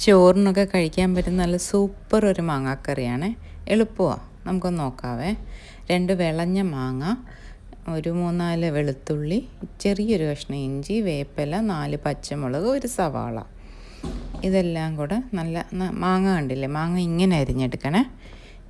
ചോറിനൊക്കെ കഴിക്കാൻ പറ്റുന്ന നല്ല സൂപ്പർ ഒരു മാങ്ങാക്കറിയാണ്. എളുപ്പമാണ് നമുക്കൊന്ന് നോക്കാവേ. രണ്ട് വിളഞ്ഞ മാങ്ങ ഒരു മൂന്നാൽ വെളുത്തുള്ളി ചെറിയൊരു കഷ്ണം ഇഞ്ചി വേപ്പില നാല് പച്ചമുളക് ഒരു സവാള. ഇതെല്ലാം കൂടെ നല്ല മാങ്ങ കണ്ടില്ലേ? മാങ്ങ ഇങ്ങനെ അരിഞ്ഞെടുക്കണേ.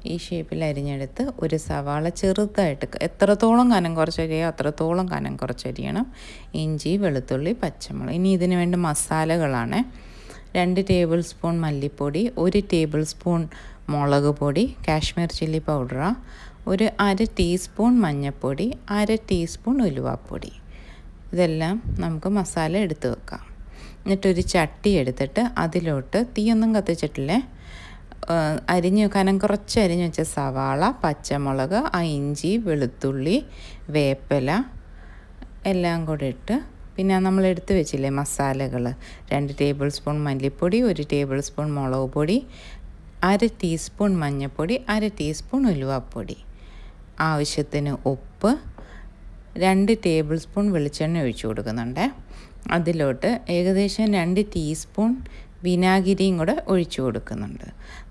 ഈ ഷേപ്പിൽ അരിഞ്ഞെടുത്ത് ഒരു സവാള ചെറുതായിട്ട് എത്രത്തോളം കനം കുറച്ചരിയോ അത്രത്തോളം കനം കുറച്ചരിയണം. ഇഞ്ചി വെളുത്തുള്ളി പച്ചമുളക്. ഇനി ഇതിന് വേണ്ട മസാലകളാണ്. രണ്ട് ടേബിൾ സ്പൂൺ മല്ലിപ്പൊടി ഒരു ടേബിൾ സ്പൂൺ മുളക് പൊടി കാശ്മീർ ചില്ലി പൗഡർ ഒരു അര ടീസ്പൂൺ മഞ്ഞൾപ്പൊടി അര ടീസ്പൂൺ ഉലുവാപ്പൊടി. ഇതെല്ലാം നമുക്ക് മസാല എടുത്ത് വെക്കാം. എന്നിട്ടൊരു ചട്ടി എടുത്തിട്ട് അതിലോട്ട് തീയൊന്നും കത്തിച്ചിട്ടില്ലേ? അരിഞ്ഞ് കനം കുറച്ച് അരിഞ്ഞ് വെച്ച സവാള പച്ചമുളക് ആ ഇഞ്ചി വെളുത്തുള്ളി വേപ്പില എല്ലാം കൂടി ഇട്ട് പിന്നെ നമ്മൾ എടുത്തു വെച്ചില്ലേ മസാലകൾ. രണ്ട് ടേബിൾ സ്പൂൺ മല്ലിപ്പൊടി ഒരു ടേബിൾ സ്പൂൺ മുളക് പൊടി അര ടീസ്പൂൺ മഞ്ഞൾപ്പൊടി അര ടീസ്പൂൺ ഉലുവാപ്പൊടി. ആവശ്യത്തിന് ഉപ്പ് രണ്ട് ടേബിൾ സ്പൂൺ വെളിച്ചെണ്ണ ഒഴിച്ചു കൊടുക്കുന്നുണ്ട്. അതിലോട്ട് ഏകദേശം രണ്ട് ടീസ്പൂൺ വിനാഗിരിയും കൂടെ ഒഴിച്ചു കൊടുക്കുന്നുണ്ട്.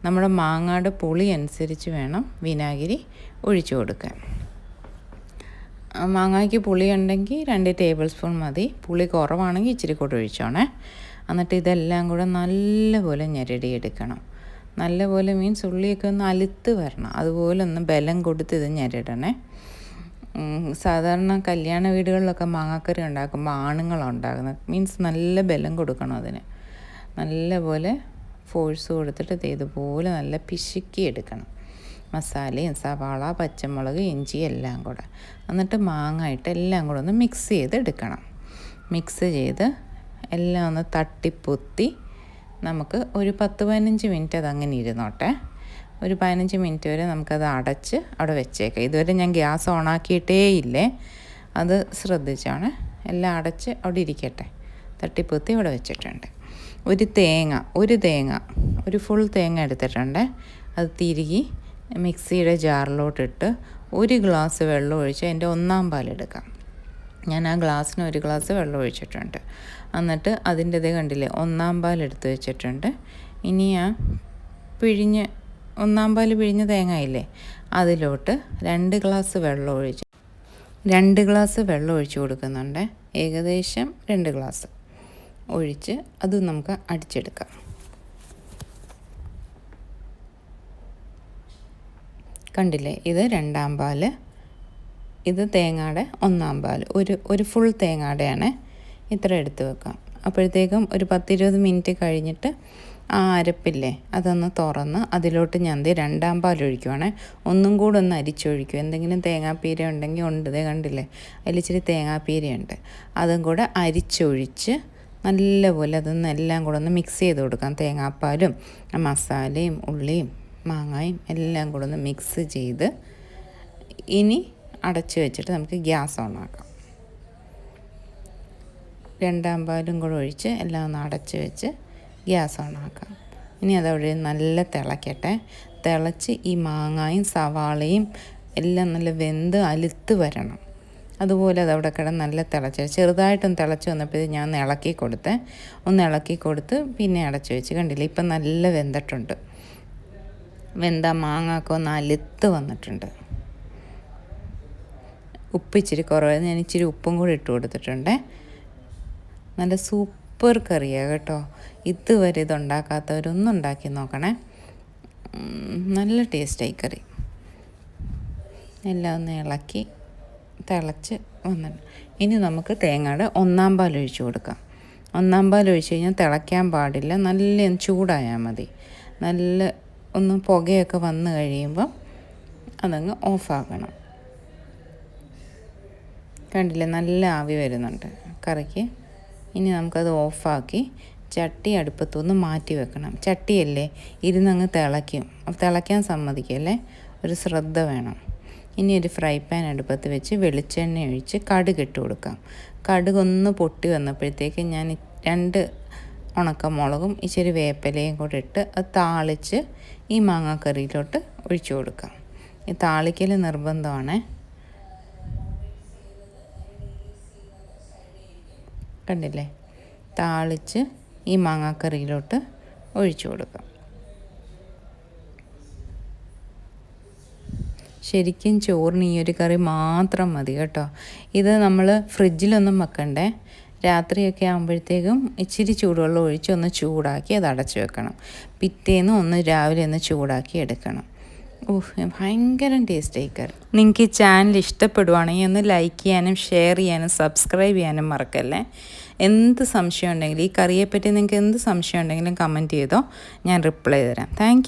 നമ്മുടെ മാങ്ങയുടെ പുളി അനുസരിച്ച് വേണം വിനാഗിരി ഒഴിച്ചു കൊടുക്കാൻ. മാങ്ങയ്ക്ക് പുളി ഉണ്ടെങ്കിൽ രണ്ട് ടേബിൾ സ്പൂൺ മതി. പുളി കുറവാണെങ്കിൽ ഇച്ചിരി കൂടെ ഒഴിച്ചോണേ. എന്നിട്ട് ഇതെല്ലാം കൂടെ നല്ലപോലെ ഞെരടിയെടുക്കണം നല്ലപോലെ മീൻസ് ഉള്ളിയൊക്കെ ഒന്ന് അലുത്ത് വരണം. അതുപോലെ ഒന്ന് ബലം കൊടുത്ത് ഇത് ഞെരടണേ. സാധാരണ കല്യാണ വീടുകളിലൊക്കെ മാങ്ങാക്കറി ഉണ്ടാക്കുമ്പോൾ ആണുങ്ങളാണ് ഉണ്ടാക്കുന്നത് മീൻസ് നല്ല ബലം കൊടുക്കണം അതിന്. നല്ലപോലെ ഫോഴ്സ് കൊടുത്തിട്ട് ദേ ഇതുപോലെ നല്ല പിശുക്കി എടുക്കണം. മസാലയും സവാള പച്ചമുളക് ഇഞ്ചി എല്ലാം കൂടെ. എന്നിട്ട് മാങ്ങ ഇട്ട് എല്ലാം കൂടെ ഒന്ന് മിക്സ് ചെയ്ത് എടുക്കണം മിക്സ് ചെയ്ത് എല്ലാം ഒന്ന് തട്ടിപ്പൊത്തി നമുക്ക് ഒരു പത്ത് പതിനഞ്ച് മിനിറ്റ് അതങ്ങനെ ഇരുന്നോട്ടെ. ഒരു പതിനഞ്ച് മിനിറ്റ് വരെ നമുക്കത് അടച്ച് അവിടെ വെച്ചേക്കാം. ഇതുവരെ ഞാൻ ഗ്യാസ് ഓണാക്കിയിട്ടേ ഇല്ലേ? അത് ശ്രദ്ധിച്ചാണ്. എല്ലാം അടച്ച് അവിടെ ഇരിക്കട്ടെ. തട്ടിപ്പൊത്തി അവിടെ വെച്ചിട്ടുണ്ട്. ഒരു തേങ്ങ ഒരു തേങ്ങ ഒരു ഫുൾ തേങ്ങ എടുത്തിട്ടുണ്ട്. അത് തിരികി മിക്സിയുടെ ജാറിലോട്ടിട്ട് ഒരു ഗ്ലാസ് വെള്ളം ഒഴിച്ച് അതിന്റെ ഒന്നാം പാലെടുക്കാം. ഞാൻ ആ ഗ്ലാസ്സിന് ഒരു ഗ്ലാസ് വെള്ളം ഒഴിച്ചിട്ടുണ്ട്. എന്നിട്ട് അതിന്റെ ഇതേ കണ്ടില്ലേ ഒന്നാം പാൽ എടുത്ത് വെച്ചിട്ടുണ്ട്. ഇനി ആ പിഴിഞ്ഞ് ഒന്നാം പാൽ പിഴിഞ്ഞ തേങ്ങയില്ലേ അതിലോട്ട് രണ്ട് ഗ്ലാസ് വെള്ളം ഒഴിച്ച് രണ്ട് ഗ്ലാസ് വെള്ളം ഒഴിച്ച് കൊടുക്കുന്നുണ്ട്. ഏകദേശം രണ്ട് ഗ്ലാസ് ഒഴിച്ച് അത് നമുക്ക് അടിച്ചെടുക്കാം. കണ്ടില്ലേ? ഇത് രണ്ടാം പാൽ ഇത് തേങ്ങയുടെ ഒന്നാം പാൽ ഒരു ഒരു ഫുൾ തേങ്ങയുടെയാണ് ഇത്ര എടുത്ത് വെക്കാം അപ്പോഴത്തേക്കും ഒരു പത്തിരുപത് മിനിറ്റ് കഴിഞ്ഞിട്ട് ആ അരപ്പില്ലേ അതൊന്ന് തുറന്ന് അതിലോട്ട് ഞാൻ ദേ രണ്ടാം പാൽ ഒഴിക്കുവാണേ. ഒന്നും കൂടെ ഒന്ന് അരിച്ചൊഴിക്കും. എന്തെങ്കിലും തേങ്ങാപ്പീര ഉണ്ടെങ്കിൽ ഉണ്ട് ദേ കണ്ടില്ലേ? അതിൽ ഇച്ചിരി തേങ്ങാപ്പീരയുണ്ട്. അതും കൂടെ അരിച്ചൊഴിച്ച് നല്ലപോലെ അതൊന്ന് എല്ലാം കൂടെ ഒന്ന് മിക്സ് ചെയ്ത് കൊടുക്കാം. തേങ്ങാപ്പാലും മസാലയും ഉള്ളിയും മാങ്ങായും എല്ലാം കൂടെ ഒന്ന് മിക്സ് ചെയ്ത് ഇനി അടച്ച് വെച്ചിട്ട് നമുക്ക് ഗ്യാസ് ഓണാക്കാം രണ്ടാം പാലും കൂടെ ഒഴിച്ച് എല്ലാം ഒന്ന് അടച്ച് വെച്ച് ഗ്യാസ് ഓണാക്കാം ഇനി അതവിടെ നല്ല തിളയ്ക്കട്ടെ തിളച്ച് ഈ മാങ്ങായും സവാളയും എല്ലാം നല്ല വെന്ത് അലുത്ത് വരണം. അതുപോലെ അതവിടെ കിടന്ന് നല്ല തിളച്ച്. ചെറുതായിട്ടൊന്ന് തിളച്ച് വന്നപ്പോൾ ഞാൻ ഒന്ന് ഇളക്കി കൊടുത്ത്. ഒന്ന് ഇളക്കി കൊടുത്ത് പിന്നെ അടച്ച് വെച്ച് കണ്ടില്ല? ഇപ്പം നല്ല വെന്തിട്ടുണ്ട്. വെന്ത മാങ്ങയൊക്കെ ഒന്ന് അലുത്ത് വന്നിട്ടുണ്ട്. ഉപ്പ് ഇച്ചിരി കുറവായിരുന്നു ഞാൻ ഇച്ചിരി ഉപ്പും കൂടി ഇട്ട് കൊടുത്തിട്ടുണ്ട്. നല്ല സൂപ്പർ കറിയാണ് കേട്ടോ. ഇതുവരെ ഇതുണ്ടാക്കാത്തവരൊന്നും ഉണ്ടാക്കി നോക്കണേ. നല്ല ടേസ്റ്റായി കറി. എല്ലാം ഒന്ന് ഇളക്കി തിളച്ച് വന്നിട്ട് ഇനി നമുക്ക് തേങ്ങയുടെ ഒന്നാം പാൽ ഒഴിച്ച് കൊടുക്കാം. ഒന്നാം പാൽ ഒഴിച്ച് കഴിഞ്ഞാൽ തിളയ്ക്കാൻ പാടില്ല. നല്ല ചൂടായാൽ മതി. നല്ല ഒന്ന് പുകയൊക്കെ വന്ന് കഴിയുമ്പം അതങ്ങ് ഓഫാക്കണം. കണ്ടില്ലേ? നല്ല ആവി വരുന്നുണ്ട്. കറിക്ക്. ഇനി നമുക്കത് ഓഫാക്കി ചട്ടി അടുപ്പത്തുനിന്ന് മാറ്റി വെക്കണം. ചട്ടിയല്ലേ? ഇരുന്നങ്ങ് തിളയ്ക്കും. തിളയ്ക്കാൻ സമ്മതിക്കല്ലേ? ഒരു ശ്രദ്ധ വേണം. ഇനി ഒരു ഫ്രൈ പാൻ അടുപ്പത്ത് വെച്ച് വെളിച്ചെണ്ണ ഒഴിച്ച് കടുക് ഇട്ട് കൊടുക്കാം. കടുക് ഒന്ന് പൊട്ടി വന്നപ്പോഴത്തേക്ക് ഞാൻ രണ്ട് ഉണക്കമുളകും ഇച്ചിരി വേപ്പിലയും കൂടെ ഇട്ട് അത് താളിച്ച് ഈ മാങ്ങാക്കറിയിലോട്ട് ഒഴിച്ചു കൊടുക്കാം. ഈ താളിക്കൽ നിർബന്ധമാണ്. കണ്ടില്ലേ? താളിച്ച് ഈ മാങ്ങാക്കറിയിലോട്ട് ഒഴിച്ചു കൊടുക്കാം. ശരിക്കും ചോറിന് ഈ ഒരു കറി മാത്രം മതി കേട്ടോ. ഇത് നമ്മൾ ഫ്രിഡ്ജിലൊന്നും വെക്കണ്ടേ. രാത്രിയൊക്കെ ആകുമ്പോഴത്തേക്കും ഇച്ചിരി ചൂടുവെള്ളം ഒഴിച്ച് ഒന്ന് ചൂടാക്കി അത് അടച്ചു വെക്കണം. പിറ്റേന്ന് ഒന്ന് രാവിലെ ഒന്ന് ചൂടാക്കി എടുക്കണം. ഓഹ് ഭയങ്കര ടേസ്റ്റ് ആയി നിങ്ങൾക്ക് ഈ ചാനൽ ഇഷ്ടപ്പെടുവാണെങ്കിൽ ഒന്ന് ലൈക്ക് ചെയ്യാനും ഷെയർ ചെയ്യാനും സബ്സ്ക്രൈബ് ചെയ്യാനും മറക്കല്ലേ? എന്ത് സംശയം ഉണ്ടെങ്കിലും ഈ കറിയെപ്പറ്റി നിങ്ങൾക്ക് എന്ത് സംശയം ഉണ്ടെങ്കിലും കമന്റ് ചെയ്തോ ഞാൻ റിപ്ലൈ തരാം. താങ്ക്